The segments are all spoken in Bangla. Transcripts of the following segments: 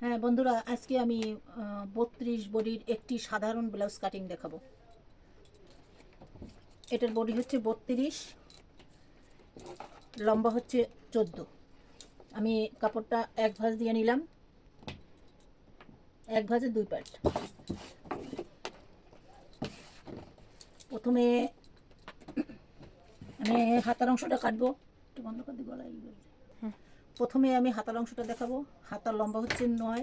হ্যাঁ বন্ধুরা, আজকে আমি বত্রিশ বডির একটি সাধারণ ব্লাউজ কাটিং দেখাবো। এটার বডি হচ্ছে বত্রিশ, লম্বা হচ্ছে চোদ্দ। আমি কাপড়টা এক ভাঁজ দিয়ে নিলাম। এক ভাঁজে দুই পার্ট প্রথমে আমি হাতার অংশটা কাটবো। একটু বন্ধ করে দিই করছে। প্রথমে আমি হাতার অংশটা দেখাবো। হাতার লম্বা হচ্ছে নয়।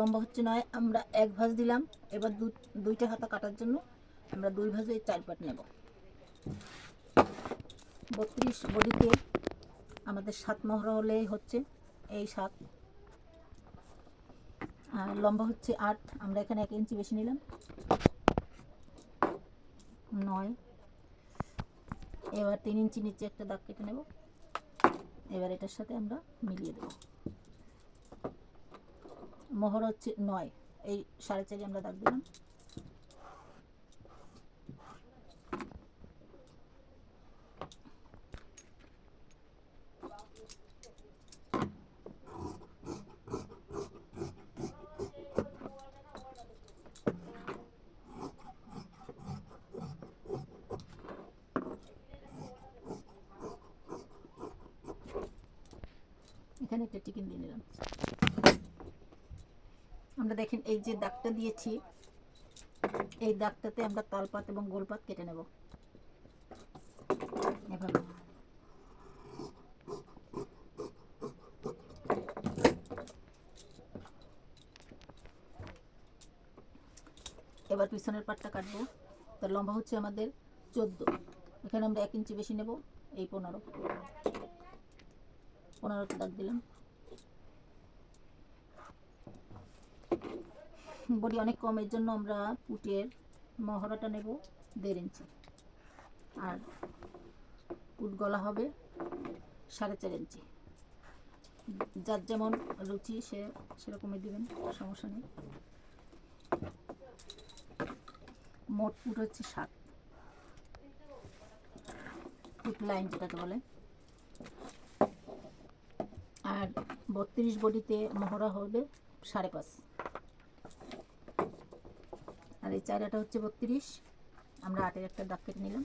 লম্বা হচ্ছে নয়। আমরা এক ভাঁজ দিলাম। এবার দুইটা হাতা কাটার জন্য আমরা দুই ভাঁজে চার পাট নেব। বত্রিশ বডিতে আমাদের সাত মহড়া হলেই হচ্ছে এই সাত। আর লম্বা হচ্ছে আট। আমরা এখানে এক ইঞ্চি বেশি নিলাম। নয়। এবার তিন ইঞ্চি নিচে একটা দাগ কেটে নেব। এবার এটার সাথে আমরা মিলিয়ে দেব। মোহর হচ্ছে নয়। এই সাড়ে চারি আমরা দাগ দিলাম। এখানে একটা চিকেন দিয়ে নিলাম। আমরা দেখেন, এই যে দাগটা দিয়েছি, এই দাগটাতে আমরা তালপাত এবং গোলপাত কেটে নেব। এভাবে। এবার পিছনের পাটটা কাটবো। তার লম্বা হচ্ছে আমাদের চোদ্দ। এখানে আমরা এক ইঞ্চি বেশি নেব, এই পনেরো। পনেরোতে দাগ দিলাম। বডি অনেক কম এর জন্য আমরা পুটের মহড়াটা নেব, দেড় ইঞ্চি। আর পুট গলা হবে সাড়ে চার ইঞ্চি। যার যেমন রুচি, সে সেরকমই দিবেন, সমস্যা নেই। মোট পুট হচ্ছে সাত। পুট লাইন যেটাকে বলে। আর বত্রিশ বডিতে মহড়া হবে সাড়ে পাঁচ। আর এই চারাটা হচ্ছে বত্রিশ। আমরা আটের একটা দাগ কেটে নিলাম।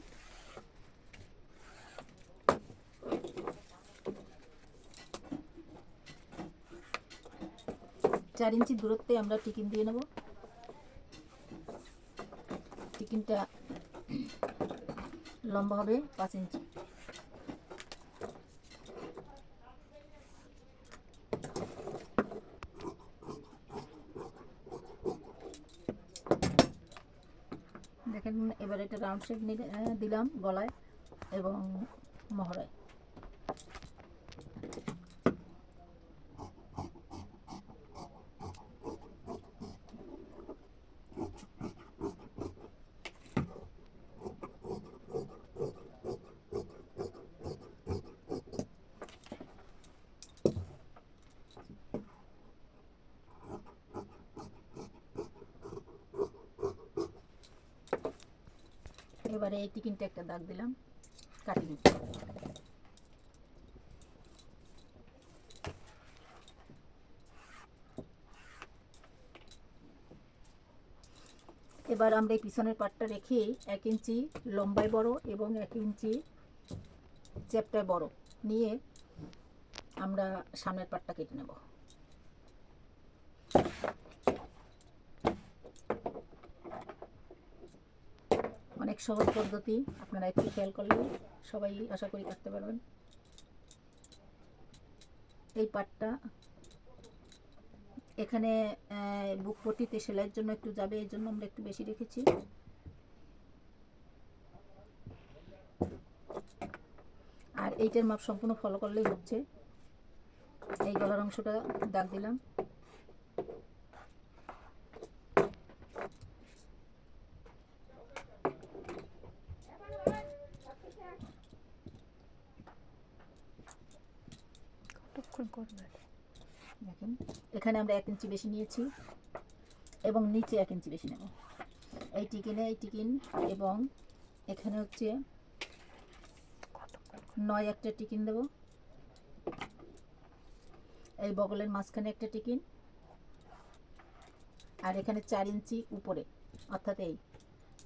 চার ইঞ্চি দূরত্বে আমরা টিকিন দিয়ে নেব। টিকিনটা লম্বা হবে পাঁচ ইঞ্চি দেখেন এবার এটা রাউন্ড শেপ দিলাম গলায় এবং মহড়ায়। এবারে এই টিকিনটা একটা দাগ দিলাম কাটিং এবার আমরা এই পিছনের পাটটা রেখে এক ইঞ্চি লম্বায় বড় এবং এক ইঞ্চি চ্যাপটায় বড় নিয়ে আমরা সামনের পাটটা কেটে নেব। অনেক সহজ পদ্ধতি, আপনারা একটু খেয়াল করলে সবাই আশা করি কাটতে পারবেন। এই পাটটা এখানে বুক পট্টিতে সেলাইয়ের জন্য একটু যাবে, এই জন্য আমরা একটু বেশি রেখেছি। আর এইটার মাপ সম্পূর্ণ ফলো করলেই হচ্ছে। এই গলার অংশটা দাগ দিলাম। দেখেন, এখানে আমরা এক ইঞ্চি বেশি নিয়েছি এবং নিচে এক ইঞ্চি বেশি নেব। এই টিকিনে, এই টিকিন এবং এখানে হচ্ছে নয় একটা টিকিন দেব। এই বগলের মাঝখানে একটা টিকিন আর এখানে চার ইঞ্চি উপরে, অর্থাৎ এই,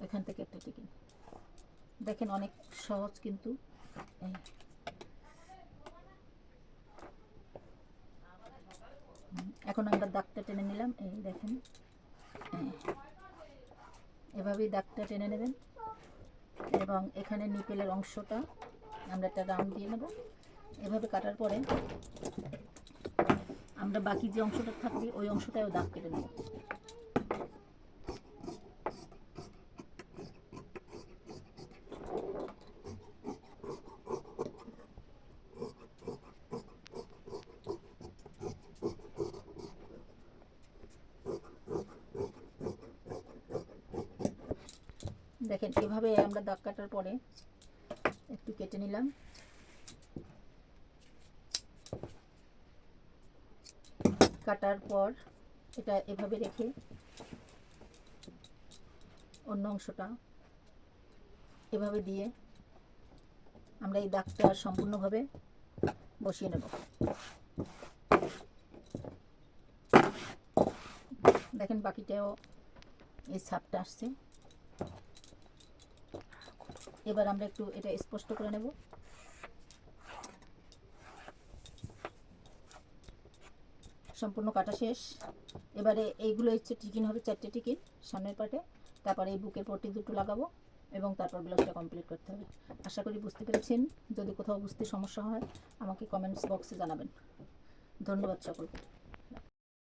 এখান থেকে একটা টিকিন। দেখেন অনেক সহজ কিন্তু এই। এখন আমরা দাগটা টেনে নিলাম, এই দেখেন। এভাবেই দাগটা টেনে নেবেন। এবং এখানে নিপেলের অংশটা আমরা একটা রাউন্ড দিয়ে নেব। এভাবে কাটার পরে আমরা বাকি যে অংশটা থাকবে, ওই অংশটাও দাগ কেটে নেব। দেখেন, এভাবে আমরা দাগ কাটার পরে একটু কেটে নিলাম। কাটার পর এটা এভাবে রেখে অন্য অংশটা এভাবে দিয়ে আমরা এই দাগটা সম্পূর্ণভাবে বসিয়ে নেব। দেখেন বাকিটাও এই ছাপটা আসছে। এবার আমরা একটু এটা স্পষ্ট করে নেব। সম্পূর্ণ কাটা শেষ। এবারে এইগুলো হচ্ছে টিকিন হবে, চারটে টিকিন সামনের পাটে। তারপরে এই বুকের পট্টি দুটো লাগাবো এবং তারপর ব্লাউজটা কমপ্লিট করতে হবে। আশা করি বুঝতে পেরেছেন। যদি কোথাও বুঝতে সমস্যা হয়, আমাকে কমেন্টস বক্সে জানাবেন। ধন্যবাদ সকলকে।